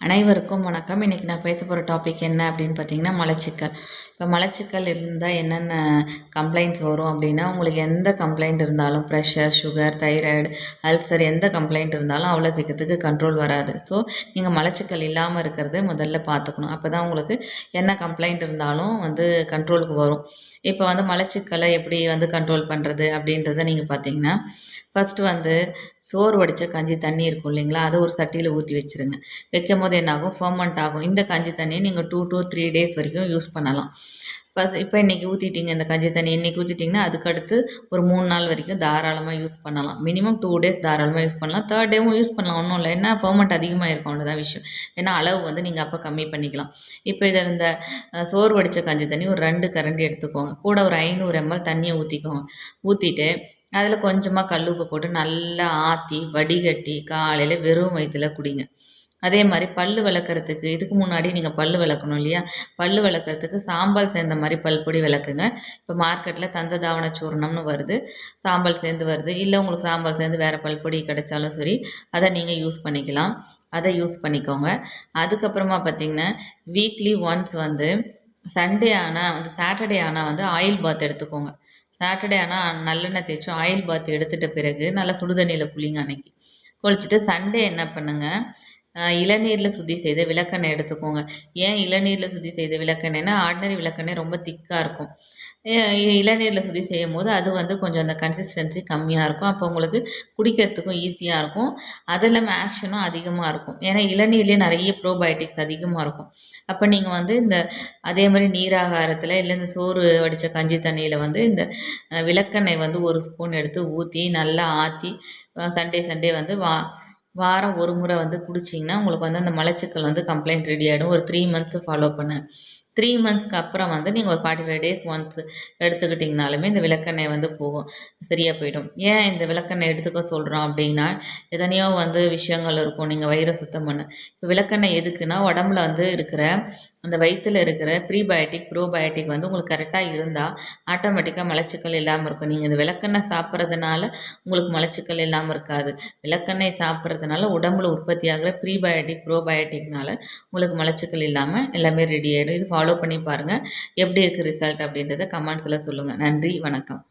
அனைவருக்கும் வணக்கம். இன்றைக்கி நான் பேச போகிற டாபிக் என்ன அப்படின்னு பார்த்தீங்கன்னா மலச்சிக்கல். இப்போ மலச்சிக்கல் இருந்தால் என்னென்ன கம்ப்ளைண்ட்ஸ் வரும் அப்படின்னா உங்களுக்கு எந்த கம்ப்ளைண்ட் இருந்தாலும் ப்ரெஷர் சுகர் தைராய்டு அல்சர் எந்த கம்ப்ளைண்ட் இருந்தாலும் அவ்வளோ சீக்கிரத்துக்கு கண்ட்ரோல் வராது. ஸோ நீங்கள் மலச்சிக்கல் இல்லாமல் இருக்கிறது முதல்ல பார்த்துக்கணும். அப்போ தான் உங்களுக்கு என்ன கம்ப்ளைண்ட் இருந்தாலும் வந்து கண்ட்ரோலுக்கு வரும். இப்போ வந்து மலச்சிக்கலை எப்படி வந்து கண்ட்ரோல் பண்ணுறது அப்படின்றத நீங்கள் பார்த்தீங்கன்னா ஃபஸ்ட்டு வந்து சோறு வடித்த கஞ்சி தண்ணி இருக்கும் இல்லைங்களா? அதை ஒரு சட்டியில் ஊற்றி வச்சுருங்க. வைக்கும் போது என்னாகும்? ஃபர்மெண்ட் ஆகும். இந்த கஞ்சி தண்ணியை நீங்கள் டூ டூ த்ரீ டேஸ் வரைக்கும் யூஸ் பண்ணலாம். ஃபஸ்ட் இப்போ இன்றைக்கி ஊற்றிட்டீங்க இந்த கஞ்சி தண்ணி இன்றைக்கி ஊற்றிட்டிங்கன்னா அதுக்கடுத்து ஒரு மூணு நாள் வரைக்கும் தாராளமாக யூஸ் பண்ணலாம். மினிமம் டூ டேஸ் தாராளமாக யூஸ் பண்ணலாம். தேர்ட் டேவும் யூஸ் பண்ணலாம். ஒன்றும் இல்லை. ஏன்னா ஃபர்மெண்ட் அதிகமாக இருக்கும். அவ்வளோதான் விஷயம். ஏன்னா அளவு வந்து நீங்கள் அப்போ கம்மி பண்ணிக்கலாம். இப்போ இதில் இந்த சோறு வடித்த கஞ்சி தண்ணி ஒரு ரெண்டு கரண்டி எடுத்துக்கோங்க. கூட ஒரு ஐநூறு எம்எல் தண்ணியை ஊற்றிக்கோங்க ஊற்றிட்டு அதில் கொஞ்சமாக கல் உப்பு போட்டு நல்லா ஆற்றி வடிகட்டி காலையில் வெறும் வயிற்றுல குடிங்க. அதே மாதிரி பல் விளக்குறதுக்கு இதுக்கு முன்னாடி நீங்கள் பல் விளக்கணும் இல்லையா? பல் விளக்குறதுக்கு சாம்பல் சேர்ந்த மாதிரி பல்பொடி விளக்குங்க இப்போ மார்க்கெட்டில் தந்த தாவண சூர்ணம்னு வருது. சாம்பல் சேர்ந்து வருது. இல்லை உங்களுக்கு சாம்பல் சேர்ந்து வேறு பல்பொடி கிடைச்சாலும் சரி அதை நீங்கள் யூஸ் பண்ணிக்கலாம். அதை யூஸ் பண்ணிக்கோங்க. அதுக்கப்புறமா பார்த்தீங்கன்னா வீக்லி ஒன்ஸ் வந்து சண்டே ஆனால் வந்து சாட்டர்டே ஆனால் வந்து ஆயில் பாத் எடுத்துக்கோங்க. சாட்டர்டே ஆனால் நல்லெண்ணெய் தேய்ச்சும் ஆயில் பாத் எடுத்துட்ட பிறகு நல்லா சுடுதண்ணியில் குளிங்க அன்னைக்கு. குளிச்சுட்டு சண்டே என்ன பண்ணுங்கள் இளநீரில் சுத்தி செய்த விளக்கெண்ணெய் எடுத்துக்கோங்க. ஏன் இளநீரில் சுத்தி செய்த விளக்கெண்ணெய்னா ஆர்டினரி விளக்கெண்ணெய் ரொம்ப திக்காக இருக்கும். இளநீரில் சுத்தி செய்யும் போது அது வந்து கொஞ்சம் அந்த கன்சிஸ்டன்சி கம்மியாக இருக்கும். அப்போ உங்களுக்கு குடிக்கிறதுக்கும் ஈஸியாக இருக்கும். அது இல்லாமல் ஆக்ஷனும் அதிகமாக இருக்கும். ஏன்னா இளநீர்லேயே நிறைய ப்ரோபயோட்டிக்ஸ் அதிகமாக இருக்கும். அப்போ நீங்கள் வந்து இந்த அதே மாதிரி நீராகாரத்தில் இல்லை இந்த சோறு வடித்த கஞ்சி தண்ணியில் வந்து இந்த விளக்கெண்ணெய் வந்து ஒரு ஸ்பூன் எடுத்து ஊற்றி நல்லா ஆற்றி சண்டே சண்டே வந்து வா வாரம் ஒரு முறை வந்து குடிச்சிங்கன்னா உங்களுக்கு வந்து அந்த மலச்சிக்கல் வந்து கம்ப்ளைண்ட் ரெடி ஆகிடும் ஒரு த்ரீ மந்த்ஸ் ஃபாலோ பண்ணு. த்ரீ மந்த்ஸ்க்கு அப்புறம் வந்து நீங்கள் ஒரு ஃபார்ட்டி ஃபைவ் டேஸ் ஒன்ஸ் எடுத்துக்கிட்டிங்கனாலுமே இந்த விளக்கெண்ணெய் வந்து போகும். சரியாக போயிடும். ஏன் இந்த விளக்கெண்ணெய் எடுத்துக்க சொல்கிறோம் அப்படின்னா எத்தனையோ வந்து விஷயங்கள் இருக்கும். நீங்கள் வயிறை சுத்தம் பண்ண. இப்போ விளக்கெண்ணெய் எதுக்குன்னா உடம்புல வந்து இருக்கிற அந்த வயிற்றில் இருக்கிற ப்ரீபயோட்டிக் ப்ரோபயோட்டிக் வந்து உங்களுக்கு கரெக்டாக இருந்தால் ஆட்டோமேட்டிக்காக மலச்சிக்கல் இல்லாமல் இருக்கும். நீங்கள் இந்த விளக்கெண்ணெய் சாப்பிட்றதுனால உங்களுக்கு மலச்சிக்கல் இல்லாமல் இருக்காது. விளக்கெண்ணெய் சாப்பிட்றதுனால உடம்புல உற்பத்தி ஆகிற ப்ரீபயோட்டிக் ப்ரோபயோட்டிக்னால உங்களுக்கு மலச்சிக்கல் இல்லாமல் எல்லாமே ரெடி ஆகிடும் இது ஃபாலோ பண்ணி பாருங்கள் எப்படி இருக்குது ரிசல்ட் அப்படின்றத கமெண்ட்ஸில் சொல்லுங்கள் நன்றி வணக்கம்.